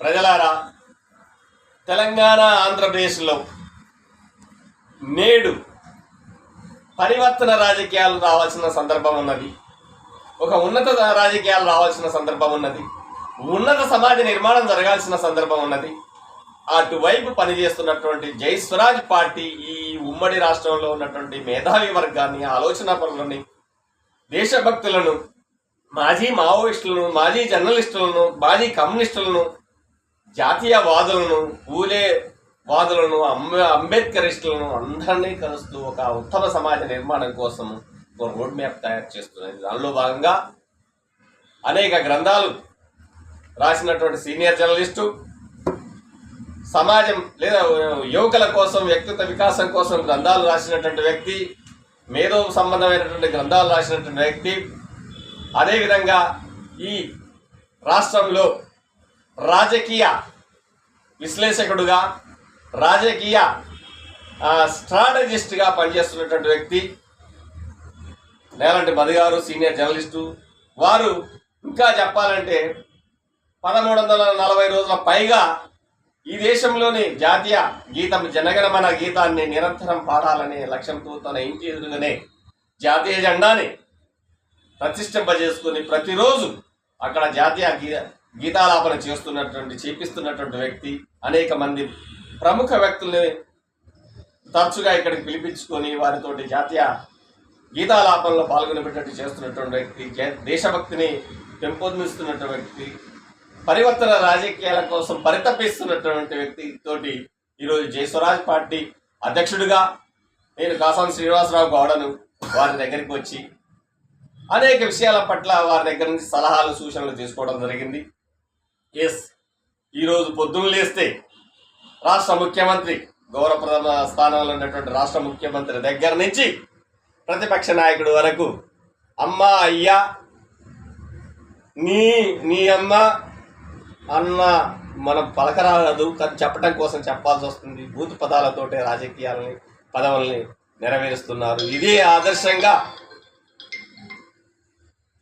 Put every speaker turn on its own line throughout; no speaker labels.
ప్రజలారా తెలంగాణ ఆంధ్రప్రదేశ్లో నేడు పరివర్తన రాజకీయాలు రావాల్సిన సందర్భం ఉన్నది. ఒక ఉన్నత రాజకీయాలు రావాల్సిన సందర్భం ఉన్నది. ఉన్నత సమాజ నిర్మాణం జరగాల్సిన సందర్భం ఉన్నది. అటువైపు పనిచేస్తున్నటువంటి జై స్వరాజ్ పార్టీ ఈ ఉమ్మడి రాష్ట్రంలో ఉన్నటువంటి మేధావి వర్గాన్ని ఆలోచన పనులని దేశభక్తులను మాజీ మావోయిస్టులను మాజీ జర్నలిస్టులను మాజీ కమ్యూనిస్టులను జాతీయవాదులను పూలే వాదులను అంబే అంబేద్కరిస్టులను అందరినీ కలుస్తూ ఒక ఉత్తమ సమాజ నిర్మాణం కోసం ఒక రోడ్ మ్యాప్ తయారు చేస్తున్నది దానిలో భాగంగా అనేక గ్రంథాలు రాసినటువంటి సీనియర్ జర్నలిస్టు సమాజం లేదా యువకుల కోసం వ్యక్తిత్వ వికాసం కోసం గ్రంథాలు రాసినటువంటి వ్యక్తి మేధో సంబంధమైనటువంటి గ్రంథాలు రాసినటువంటి వ్యక్తి అదేవిధంగా ఈ రాష్ట్రంలో రాజకీయ విశ్లేషకుడుగా రాజకీయ స్ట్రాటజిస్ట్గా పనిచేస్తున్నటువంటి వ్యక్తి నేలంటి మధు గారు సీనియర్ జర్నలిస్టు. వారు ఇంకా చెప్పాలంటే పదమూడు వందల నలభై రోజుల పైగా ఈ దేశంలోని జాతీయ గీతం జనగణమన గీతాన్ని నిరంతరం పాడాలనే లక్ష్యంతో తన ఇంటి ఎదురుగానే జాతీయ జెండాని ప్రతిష్ఠింపజేసుకుని ప్రతిరోజు అక్కడ జాతీయ గీ గీతాలాపన చేస్తున్నటువంటి చేపిస్తున్నటువంటి వ్యక్తి అనేక మంది ప్రముఖ వ్యక్తుల్ని తరచుగా ఇక్కడికి పిలిపించుకొని వారితోటి జాతీయ గీతాలాపనలో పాల్గొనేటట్టు చేస్తున్నటువంటి వ్యక్తి దేశభక్తిని పెంపొందిస్తున్నటువంటి వ్యక్తి పరివర్తన రాజకీయాల కోసం పరితపిస్తున్నటువంటి వ్యక్తి తోటి ఈరోజు జయస్వరాజ్ పార్టీ అధ్యక్షుడిగా నేను కాసాం శ్రీనివాసరావు గౌడను వారి దగ్గరికి వచ్చి అనేక విషయాల పట్ల వారి దగ్గర నుంచి సలహాలు సూచనలు తీసుకోవడం జరిగింది. ఎస్ ఈరోజు పొద్దున్న లేస్తే రాష్ట్ర ముఖ్యమంత్రి గౌరవప్రథమ స్థానంలో ఉన్నటువంటి రాష్ట్ర ముఖ్యమంత్రి దగ్గర నుంచి ప్రతిపక్ష నాయకుడు వరకు అమ్మ అయ్యా నీ నీ అమ్మ అన్న మనం పలకరాదు కానీ చెప్పడం కోసం చెప్పాల్సి వస్తుంది. భూత పదాలతోటే రాజకీయాలని పదవుల్ని నెరవేరుస్తున్నారు. ఇదే ఆదర్శంగా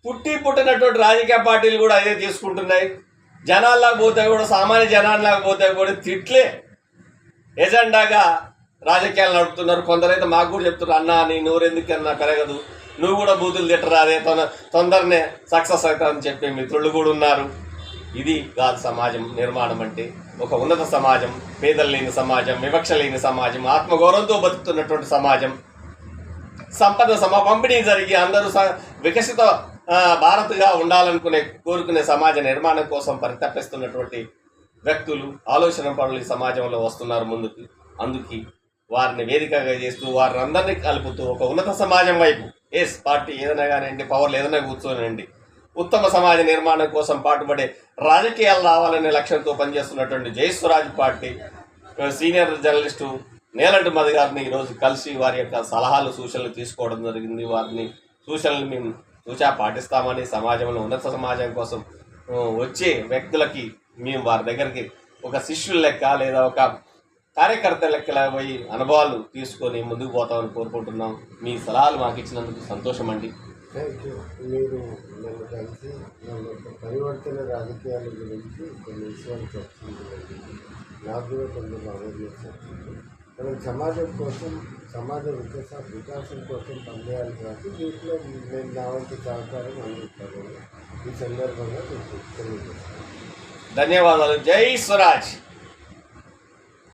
పుట్టి పుట్టినటువంటి రాజకీయ పార్టీలు కూడా అదే తీసుకుంటున్నాయి. జనాల్లాగా పోతే కూడా సామాన్య జనాల్లాగా పోతే కూడా తిట్లే ఎజెండాగా రాజకీయాలు నడుపుతున్నారు. కొందరైతే మాకు కూడా చెప్తున్నారు అన్న నీ నోరెందుకన్నా పెరగదు నువ్వు కూడా బూతులు తిట్టరా? అదే తొంద తొందరనే సక్సెస్ అవుతామని చెప్పే మిత్రులు కూడా ఉన్నారు. ఇది కాదు సమాజం నిర్మాణం అంటే. ఒక ఉన్నత సమాజం పేదలు లేని సమాజం వివక్ష లేని సమాజం ఆత్మగౌరవంతో బతుకుతున్నటువంటి సమాజం. సంపద సమ పంపిణీ జరిగి అందరూ స- వికసిత భారత్గా ఉండాలనుకునే కోరుకునే సమాజ నిర్మాణం కోసం పరితపిస్తున్నటువంటి వ్యక్తులు ఆలోచన పనులు ఈ సమాజంలో వస్తున్నారు ముందుకు. అందుకు వారిని వేదికగా చేస్తూ వారిని అందరినీ కలుపుతూ ఒక ఉన్నత సమాజం వైపు ఎస్ పార్టీ ఏదైనా కానివ్వండి పవర్లు ఏదైనా కూర్చోనండి ఉత్తమ సమాజ నిర్మాణం కోసం పాటుపడే రాజకీయాలు రావాలనే లక్ష్యంతో పనిచేస్తున్నటువంటి Jayaswaraj party senior journalist Nelanti Madhu garu ఈరోజు కలిసి వారి యొక్క సలహాలు సూచనలు తీసుకోవడం జరిగింది. వారిని సూచనలు మేము సూచా పాటిస్తామని సమాజంలో ఉన్నత సమాజం కోసం వచ్చే వ్యక్తులకి మేము వారి దగ్గరికి ఒక శిష్యుల లెక్క లేదా ఒక కార్యకర్త లెక్కల పోయి అనుభవాలు తీసుకొని ముందుకు పోతామని కోరుకుంటున్నాం. మీ సలహాలు మాకు ఇచ్చినందుకు సంతోషం అండి.
థ్యాంక్ యూ మీరు నన్ను కలిసి నన్ను పరివర్తన రాజకీయాల గురించి కొన్ని విషయాలు చర్చించండి నాకు కూడా కొంచెం అవేర్నెస్ వచ్చింది మనం సమాజం కోసం సమాజ వికాస వికాసం కోసం పనిచేయాలి కాబట్టి దీంట్లో నేను నా వంతు సహకారం అందిస్తాను. ఈ సందర్భంగా తెలియజేస్తాను.
ధన్యవాదాలు. జై స్వరాజ్.